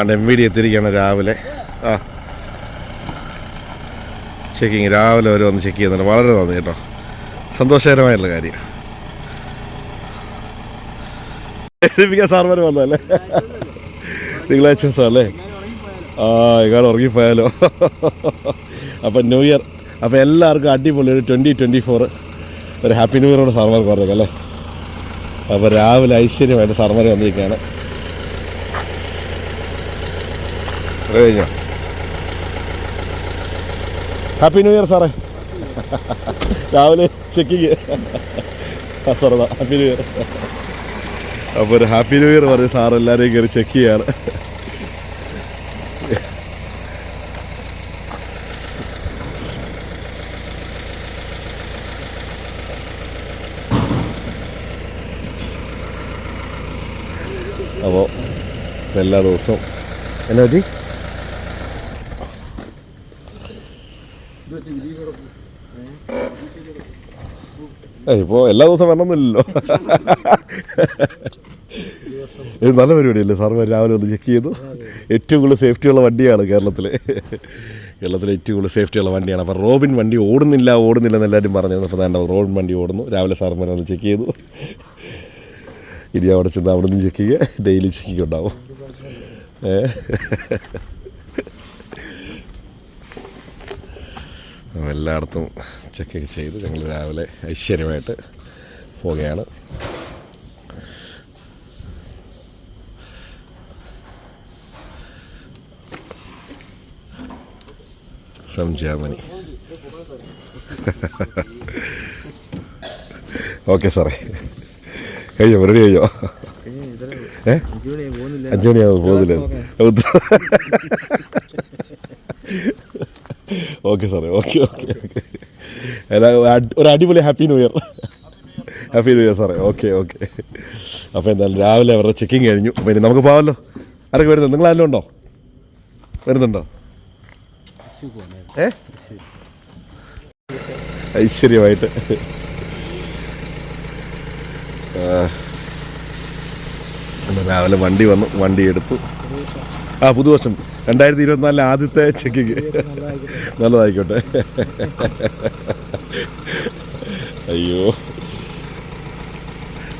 ആണ് M V D എത്തിയിരിക്കുകയാണ് രാവിലെ. ആ. ചെക്കിങ് രാവിലെ വരെ വന്ന് ചെക്ക് ചെയ്യുന്നുണ്ട്. വളരെ നന്ദി കേട്ടോ. സന്തോഷകരമായിട്ടുള്ള കാര്യം. എഴുതിപ്പിക്കാൻ സാർമാർ വന്നല്ലേ തിങ്കളാഴ്ച ദിവസം അല്ലേ? ആ ഇയാൾ ഉറങ്ങിപ്പോയാലോ? അപ്പം ന്യൂ ഇയർ. അപ്പോൾ എല്ലാവർക്കും അടിപൊളി ഒരു ട്വന്റി ട്വന്റി ഫോർ ഒരു ഹാപ്പി ന്യൂ ഇയറോട് സാർമാർക്ക് പറഞ്ഞേക്കാം അല്ലേ? അപ്പോൾ രാവിലെ ഐശ്വര്യമായിട്ട് സാർമാർ വന്നിരിക്കുകയാണ് അത് കഴിഞ്ഞോ. ഹാപ്പി ന്യൂ ഇയർ സാറേ രാവിലെ ചെക്കിങ് സാറേ ഹാപ്പി ന്യൂ ഇയർ അപ്പോൾ ഒരു ഹാപ്പി ന്യൂ ഇയർ പറഞ്ഞ് സാർ എല്ലാവരെയും കയറി ചെക്ക് ചെയ്യാണ്. അപ്പോൾ എല്ലാ ദിവസവും. എന്നാ പറ്റി? ഇപ്പോൾ എല്ലാ ദിവസവും വരണമെന്നില്ലല്ലോ. ഇത് നല്ല പരിപാടിയല്ലേ? സാർമാർ രാവിലെ ഒന്ന് ചെക്ക് ചെയ്തു. ഏറ്റവും കൂടുതൽ സേഫ്റ്റിയുള്ള വണ്ടിയാണ് കേരളത്തിലെ. കേരളത്തിലെ ഏറ്റവും കൂടുതൽ സേഫ്റ്റിയുള്ള വണ്ടിയാണ്. അപ്പോൾ റോബിൻ വണ്ടി ഓടുന്നില്ല ഓടുന്നില്ല എന്ന് എല്ലാവരും പറഞ്ഞിരുന്നു അപ്പോൾ തന്നെ റോബിൻ വണ്ടി ഓടുന്നു. രാവിലെ സാർമാർ ഒന്ന് ചെക്ക് ചെയ്തു. ഇനി അവിടെ ചെന്ന് അവിടെ നിന്ന് ചെക്ക് ചെയ്യുക ഡെയിലി ചെക്കിങ് ഉണ്ടാവും. ഏ? എല്ലായിടത്തും ചെക്കൊക്കെ ചെയ്ത് ഞങ്ങൾ രാവിലെ ഐശ്വര്യമായിട്ട് പോവുകയാണ്. ഫ്രം ജർമ്മനി ഓക്കെ സാറേ കഴിഞ്ഞോ? പരിപാടി കഴിഞ്ഞോ ഏ അഞ്ചു മണിയാവും പോകുന്നില്ല? ഓക്കെ സാറേ ഓക്കെ ഓക്കെ ഓക്കെ ഒരു അടിപൊളി happy new year happy new year സാറേ ഓക്കെ ഓക്കെ അപ്പോൾ എന്തായാലും രാവിലെ അവരുടെ ചെക്കിങ് കഴിഞ്ഞു. അപ്പോൾ ഇനി നമുക്ക് പോകാമല്ലോ ആരൊക്കെ വരുന്നത്? ആരെങ്കിലും ഉണ്ടോ? വരുന്നുണ്ടോ? ഏ ഐശ്വര്യമായിട്ട്. രാവിലെ വണ്ടി വന്നു. വണ്ടി എടുത്തു. ആ പുതുവർഷം. രണ്ടായിരത്തി ഇരുപത്തിനാലിലെ ആദ്യത്തെ ചെക്കിങ് നല്ലതായിക്കോട്ടെ. അയ്യോ.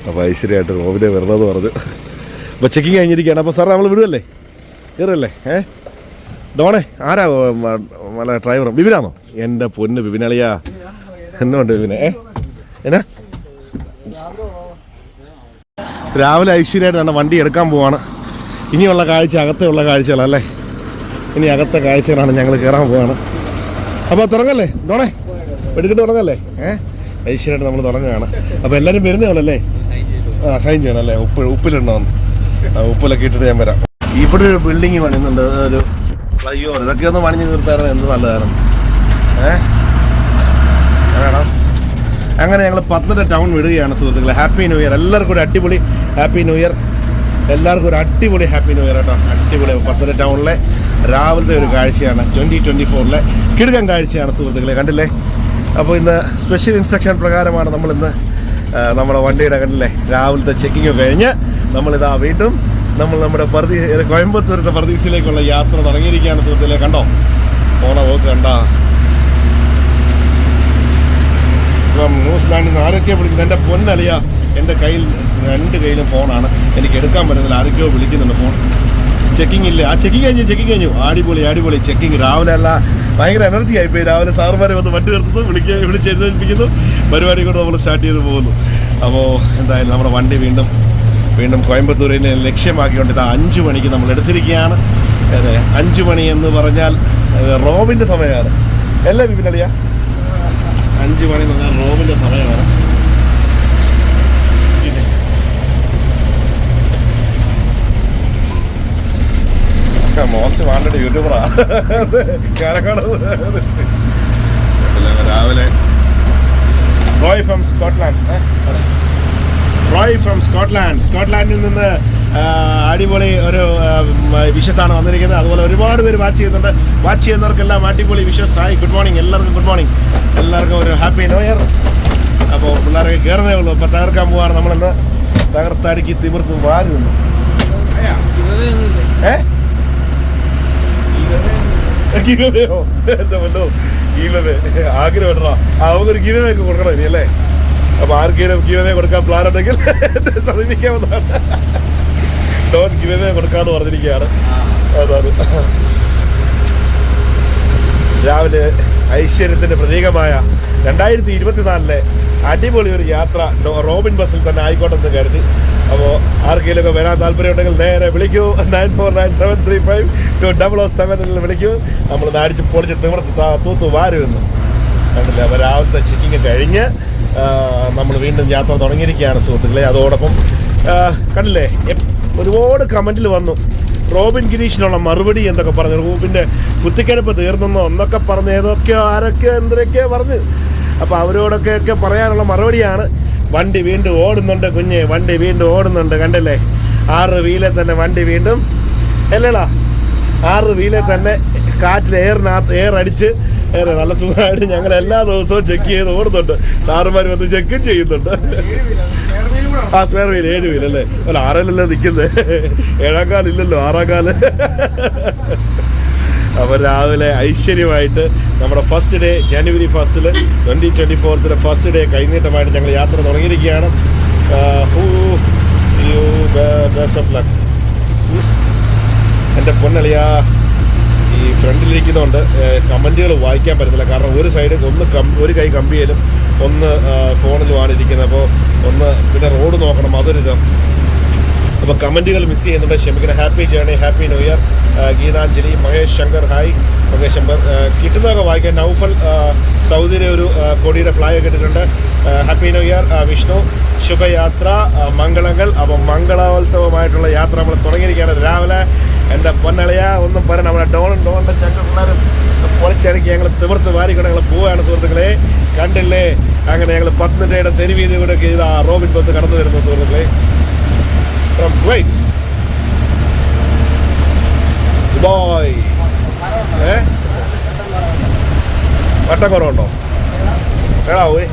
അപ്പോൾ ഐശ്വര്യമായിട്ട് റോബിനെ വരണമെന്ന് പറഞ്ഞു. അപ്പോൾ ചെക്കിങ് കഴിഞ്ഞിരിക്കുകയാണ്. അപ്പോൾ സാർ നമ്മൾ വിടുവല്ലേ? കയറല്ലേ ഏ? ഡോണേ ആരാ മല ഡ്രൈവറും ബിബിനാണോ എന്റെ പൊന്ന് ബിബിനളിയാ എന്നുണ്ട് ബിബിനെ ഏ? എന്നാ? രാവിലെ ഐശ്വര്യമായിട്ടാണ് വണ്ടി എടുക്കാൻ പോവാണ്. ഇനിയുള്ള കാഴ്ച അകത്തുള്ള കാഴ്ചകളല്ലേ? ഇനി അകത്തെ കാഴ്ചകളാണ് ഞങ്ങൾ കയറാൻ പോവാണ്. അപ്പോൾ തുടങ്ങല്ലേ? ഡോണേ എടുക്കിട്ട് തുടങ്ങല്ലേ? ഏഹ് ഐശ്വര്യമായിട്ട് നമ്മൾ തുടങ്ങുകയാണ്. അപ്പോൾ എല്ലാവരും ഉള്ളല്ലേ ആ സൈൻ ചെയ്യണം അല്ലേ? ഉപ്പ് ഉപ്പിലിടണമെന്ന് ഉപ്പിലൊക്കെ ഇട്ടിട്ട് ഞാൻ വരാം. ഇവിടെ ഒരു ബിൽഡിങ് പണിയുന്നുണ്ട്. ഒരു ഓവർ ഇതൊക്കെ ഒന്ന് പണിഞ്ഞ് തീർത്തായിരുന്നു. എന്ത് നല്ലതാണ് ഏഹ് അങ്ങനെ ഞങ്ങൾ പത്തനംതിട്ട ടൗൺ വിടുകയാണ് സുഹൃത്തുക്കളെ. ഹാപ്പി ന്യൂ ഇയർ എല്ലാവർക്കും ഒരു അടിപൊളി ഹാപ്പി ന്യൂ ഇയർ എല്ലാവർക്കും ഒരു അടിപൊളി ഹാപ്പി ന്യൂ ഇയർ കേട്ടോ. അടിപൊളി പത്തനംതിട്ട ടൗണിലെ രാവിലത്തെ ഒരു കാഴ്ചയാണ് ട്വന്റി ട്വന്റി ഫോറിലെ കിടുക്കൻ കാഴ്ചയാണ് സുഹൃത്തുക്കളെ കണ്ടില്ലേ? അപ്പോൾ ഇന്ന് സ്പെഷ്യൽ ഇൻസ്ട്രക്ഷൻ പ്രകാരമാണ് നമ്മളിന്ന് നമ്മുടെ വണ്ടിയുടെ കണ്ടില്ലേ? രാവിലത്തെ ചെക്കിങ് കഴിഞ്ഞ് നമ്മളിതാ വീണ്ടും നമ്മൾ നമ്മുടെ പർദീ കോയമ്പത്തൂരിന്റെ പർദീസിലേക്കുള്ള യാത്ര തുടങ്ങിയിരിക്കുകയാണ് സുഹൃത്തുക്കളെ കണ്ടോ? പോണ പോക്ക് കണ്ടോ. ഇപ്പം ന്യൂസിലാൻഡിൽ നിന്ന് ആരൊക്കെയോ വിളിക്കുന്നത് എന്റെ പൊന്നലിയ എന്റെ കയ്യിൽ രണ്ട് കയ്യിലും ഫോണാണ് എനിക്ക് എടുക്കാൻ പറ്റുന്നില്ല. ആരൊക്കെയോ വിളിക്കുന്നുണ്ട് ഫോൺ ചെക്കിംഗ് ഇല്ല. ആ ചെക്കിംഗ് കഴിഞ്ഞു ചെക്കിംഗ് കഴിഞ്ഞു. അടിപൊളി അടിപൊളി ചെക്കിംഗ് രാവിലെ അല്ല ഭയങ്കര എനർജി ആയിപ്പോയി രാവിലെ സാറുമാരെ വന്ന് വണ്ടി നിർത്തുന്നു വിളിക്കുക വിളിച്ചെഴുന്നേൽപ്പിക്കുന്നു പരിപാടി കൂടെ നമ്മൾ സ്റ്റാർട്ട് ചെയ്ത് പോകുന്നു. അപ്പോൾ എന്തായാലും നമ്മുടെ വണ്ടി വീണ്ടും വീണ്ടും കോയമ്പത്തൂരിനെ ലക്ഷ്യമാക്കിക്കൊണ്ട് ഇത് അഞ്ച് മണിക്ക് നമ്മൾ എടുത്തിരിക്കുകയാണ്. അതെ അഞ്ച് മണി എന്ന് പറഞ്ഞാൽ റോബിന്റെ സമയമാണ്. അല്ലേ വിപിനളിയ അഞ്ച് മണി എന്ന് പറഞ്ഞാൽ റോബിന്റെ സമയമാണ്. മോസ്റ്റ് വാണ്ടഡ് യൂട്യൂബറാണ് രാവിലെ. Roy from Scotland? Roy from Scotland സ്കോട്ട്ലാൻഡിൽ നിന്ന് അടിപൊളി ഒരു വിഷസാണ് വന്നിരിക്കുന്നത്. അതുപോലെ ഒരുപാട് പേര് വാച്ച് ചെയ്യുന്നുണ്ട്. വാച്ച് ചെയ്യുന്നവർക്കെല്ലാം അടിപൊളി വിഷസ്. ഹായ് ഗുഡ് മോർണിംഗ് എല്ലാവർക്കും ഗുഡ് മോർണിംഗ് എല്ലാവർക്കും ഒരു ഹാപ്പി ന്യൂ ഇയർ അപ്പോൾ പിള്ളേരൊക്കെ കയറുന്നേ ഉള്ളൂ. അപ്പോൾ തകർക്കാൻ പോവാണ് നമ്മളിന്ന്. തകർത്തടുക്കി തിമിർത്ത് വാരുന്നു. നിന്നു വല്ലോ? ആഗ്രഹം ഉണ്ടോ ആ നമുക്കൊരു ഗീവേ ഒക്കെ കൊടുക്കണം ഇനി അല്ലേ? അപ്പൊ ആർക്കെങ്കിലും കൊടുക്കാൻ പ്ലാൻ ഉണ്ടെങ്കിൽ സമീപിക്കാവുന്നതാണ് ഡോൺ പറഞ്ഞിരിക്കുകയാണ്. അതാണ്. രാവിലെ ഐശ്വര്യത്തിന്റെ പ്രതീകമായ രണ്ടായിരത്തി ഇരുപത്തിനാലിലെ അടിപൊളി ഒരു യാത്ര. റോബിൻ ബസ്സിൽ തന്നെ ആയിക്കോട്ടെ എന്ന് കരുതി. അപ്പോൾ ആർക്കെങ്കിലും ഒക്കെ വരാൻ താല്പര്യമുണ്ടെങ്കിൽ നേരെ വിളിക്കൂ. Nine four nine seven three five two double O സെവനിൽ വിളിക്കൂ. നമ്മൾ നാടിച്ച് പൊളിച്ച് തിമിർത്ത് തൂത്ത് വാരുമെന്ന്. കണ്ടില്ല? അപ്പോൾ രാവിലത്തെ ചെക്കിങ് കഴിഞ്ഞ് നമ്മൾ വീണ്ടും യാത്ര തുടങ്ങിയിരിക്കുകയാണ് സുഹൃത്തുക്കളെ. അതോടൊപ്പം കണ്ടില്ലേ? ഒരുപാട് കമന്റിൽ വന്നു. റോബിൻ ഗിരീഷിനുള്ള മറുപടി എന്തൊക്കെ പറഞ്ഞു. റോബിന്റെ കുത്തിക്കടുപ്പ് തീർന്നെന്നോ എന്നൊക്കെ പറഞ്ഞ് ഏതൊക്കെയോ ആരൊക്കെയോ എന്തൊക്കെയോ പറഞ്ഞ്. അപ്പോൾ അവരോടൊക്കെ ഒക്കെ പറയാനുള്ള മറുപടിയാണ്. വണ്ടി വീണ്ടും ഓടുന്നുണ്ട് കുഞ്ഞ് വണ്ടി വീണ്ടും ഓടുന്നുണ്ട് കണ്ടല്ലേ? ആറ് വീലെ തന്നെ വണ്ടി വീണ്ടും അല്ലേടാ ആറ് വീലെ തന്നെ കാറ്റിൽ എയറിനകത്ത് എയർ അടിച്ച് ഏറെ നല്ല സുഖമായിട്ട് ഞങ്ങൾ എല്ലാ ദിവസവും ചെക്ക് ചെയ്ത് ഓടുന്നുണ്ട്. സാറുമാർ വന്ന് ചെക്കും ചെയ്യുന്നുണ്ട്. ആ സ്പെയർ വീൽ ഏഴ് വീലല്ലേ ഒരു അല്ല ആറല്ലല്ലോ നിൽക്കുന്നത് ഏഴാം കാലില്ലല്ലോ ആറാം കാൽ. അപ്പോൾ രാവിലെ ഐശ്വര്യമായിട്ട് നമ്മുടെ ഫസ്റ്റ് ഡേ ജനുവരി ഫസ്റ്റിൽ ട്വന്റി ട്വന്റി ഫോർത്തിലെ ഫസ്റ്റ് ഡേ കൈനീട്ടമായിട്ട് ഞങ്ങൾ യാത്ര തുടങ്ങിയിരിക്കുകയാണ്. ഹൂ യു ഓഫ് ലക്ക് എന്റെ പൊന്നളിയാ ഈ ഫ്രണ്ടിലിരിക്കുന്നതുകൊണ്ട് കമന്റുകൾ വായിക്കാൻ പറ്റത്തില്ല. കാരണം ഒരു സൈഡ് ഒന്ന് കം ഒരു കൈ കമ്പിയിലും ഒന്ന് ഫോണിലുമാണ് ഇരിക്കുന്നത് അപ്പോൾ ഒന്ന് പിന്നെ റോഡ് നോക്കണം അതൊരിതാണ് അപ്പോൾ കമന്റുകൾ മിസ് ചെയ്യുന്നുണ്ട്. ക്ഷമിക്കണം. Happy journey happy new year Geethanjali Mahesh Shankar hi. Mahesh Shankar കിട്ടുന്നതൊക്കെ വായിക്കാൻ നൗഫൽ സൗദിയിലെ ഒരു കോടിയുടെ ഫ്ലാഗ് ഇട്ടിട്ടുണ്ട്. Happy new year Vishnu. ശുഭയാത്ര മംഗളങ്ങൾ. അപ്പോൾ മംഗളോത്സവമായിട്ടുള്ള യാത്ര നമ്മൾ തുടങ്ങിയിരിക്കുകയാണ്. രാവിലെ എന്റെ പൊന്നളിയ ഒന്നും പറയാൻ നമ്മുടെ ഡോണും ഡോണിന്റെ ചക്ക പിള്ളേരും പൊളിച്ചടക്കി ഞങ്ങൾ തിമിർത്ത് വാരിക്കൊണ്ട് ഞങ്ങൾ പോവുകയാണ് സുഹൃത്തുക്കളെ. കണ്ടില്ലേ? അങ്ങനെ ഞങ്ങൾ പത്തനംതിട്ടയുടെ തെരുവീതി കൂടെ ഇതാ റോബിൻ ബസ് കടന്നു വരുന്നു സുഹൃത്തുക്കളെ. From Great. Boy. ഏ വട്ടക്കുറവുണ്ടോ എടാ പോയി